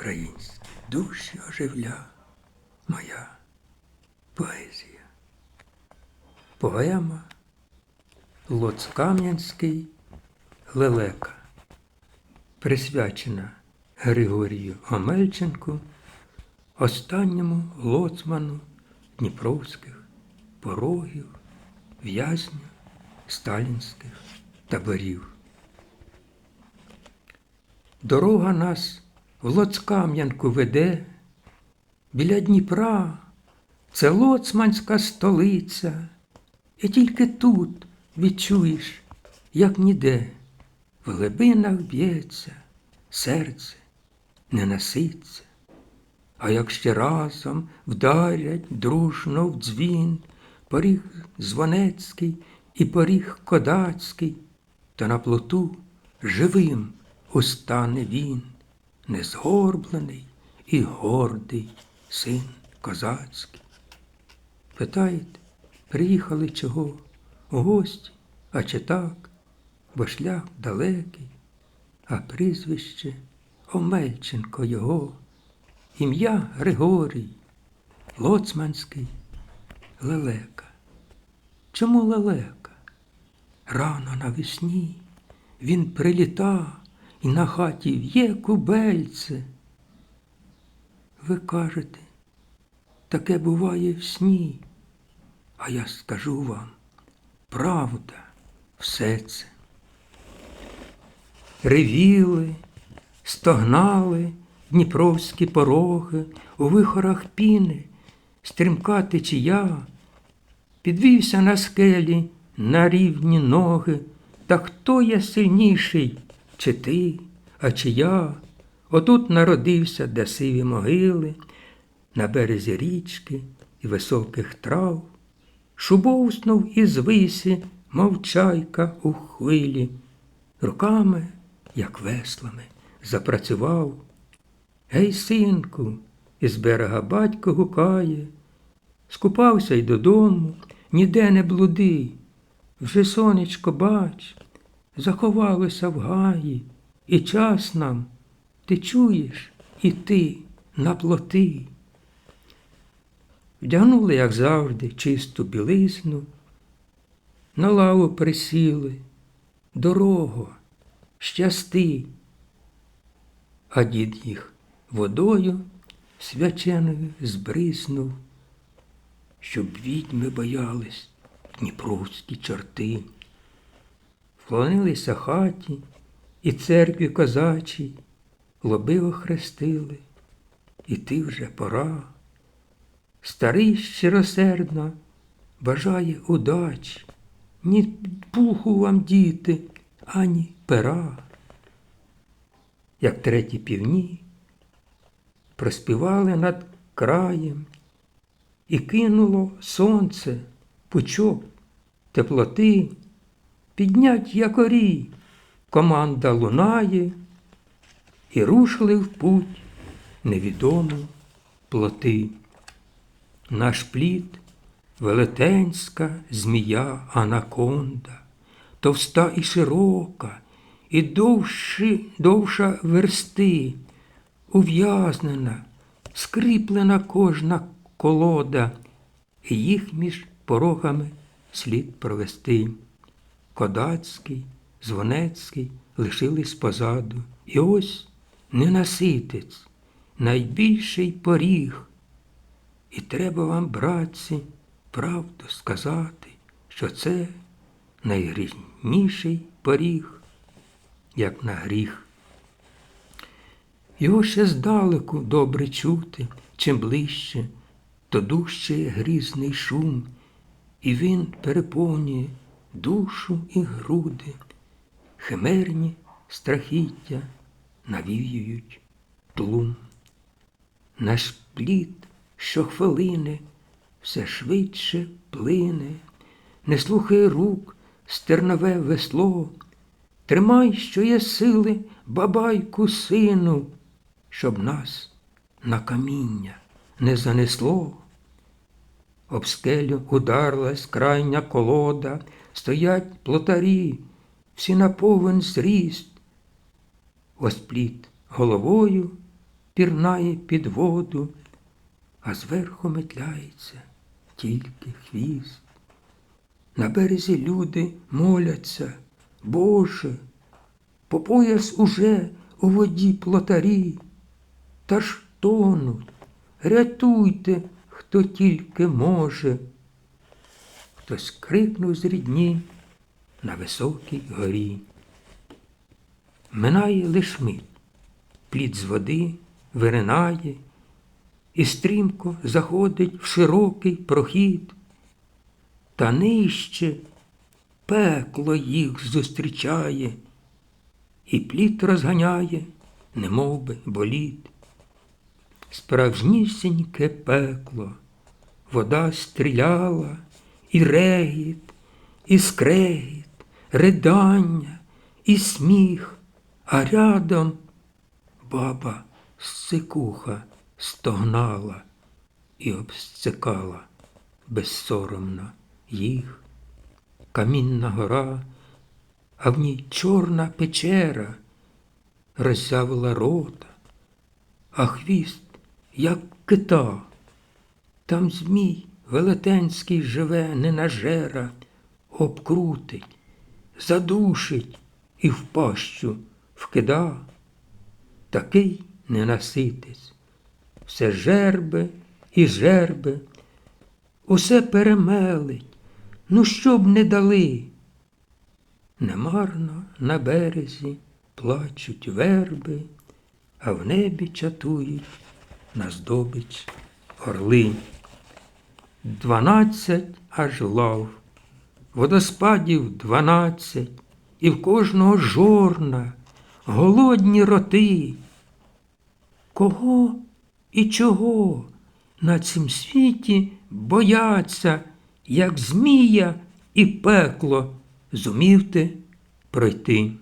українські душі оживля моя поезія. Поема Лоцкам'янський лелека, присвячена Григорію Омельченку, останньому лоцману Дніпровських порогів, в'язню сталінських таборів. Дорога нас в Лоцкам'янку веде, біля Дніпра це лоцманська столиця, і тільки тут відчуєш, як ніде, в глибинах б'ється, серце не наситься. А як ще разом вдарять дружно в дзвін, поріг Звонецький і поріг Кодацький, то на плоту живим устане він, незгорблений і гордий син козацький. Питаєте, приїхали чого? У гості, а чи так, бо шлях далекий, а прізвище Омельченко його, ім'я Григорій, Лоцманський, лелека. Чому лелека? Рано навесні він приліта і на хаті в'є кубельце. Ви кажете, таке буває в сні, а я скажу вам, правда, все це. Ревіли, стогнали дніпровські пороги, у вихорах піни, стрімка течія, підвівся на скелі на рівні ноги, та хто є сильніший, чи ти, а чи я? Отут народився, де сиві могили, на березі річки і високих трав, шубовснув із висі, мов чайка у хвилі, руками, як веслами, запрацював. Гей, синку, із берега батько гукає, скупався й додому, ніде не блуди. Вже сонечко, бач, заховалося в гаї, і час нам, ти чуєш, іти на плоти. Вдягнули, як завжди, чисту білизну, на лаву присіли, дорого, щасти, а дід їх водою свяченою збриснув, щоб відьми боялись дніпровські чорти. Вклонилися хаті і церкві козачій, лоби охрестили, і ти вже пора. Старий щиросердно бажає удач, ні пуху вам, діти, ані пера. Як треті півні проспівали над краєм, і кинуло сонце, пучок теплоти, піднять якорі, команда лунає, і рушили в путь невідому плоти. Наш плід велетенська змія анаконда, товста і широка, і довши, довша версти, ув'язнена, скріплена кожна колода, і їх між порогами слід провести. Кодацький, Звонецький лишились позаду. І ось ненаситець, найбільший поріг. І треба вам, братці, правду сказати, що це найгрізніший поріг, як на гріх. Його ще здалеку добре чути, чим ближче, то дужче грізний шум, і він переповнює душу і груди, химерні страхіття навіюють тлум. Наш плід щохвилини все швидше плине, не слухай рук стернове весло, тримай, що є сили, бабайку сину, щоб нас на каміння не занесло. Об скелю ударилась крайня колода, стоять плотарі, всі на повен зріст. Ось плід головою пірнає під воду, а зверху метляється тільки хвіст. На березі люди моляться, Боже, по пояс уже у воді плотарі, та ж тонуть, рятуйте, хто тільки може. Хтось крикнув з рідні на високій горі. Минає лиш мить, плід з води виринає і стрімко заходить в широкий прохід, та нижче пекло їх зустрічає, і плід розганяє, немов би боліт. Справжнісіньке пекло, вода стріляла, і регіт, і скрегіт, ридання, і сміх, а рядом баба сикуха стогнала і обсцикала безсоромно їх. Камінна гора, а в ній чорна печера роззявила рота, а хвіст, як кита. Там змій велетенський живе ненажера, обкрутить, задушить і в пащу вкида. Такий ненаситець, все жербе і жербе, усе перемелить, ну що б не дали. Немарно на березі плачуть верби, а в небі чатують на здобич орли. Дванадцять аж лав, водоспадів дванадцять, і в кожного жорна, голодні роти. Кого і чого на цім світі бояться, як змія і пекло, зумів ти пройти.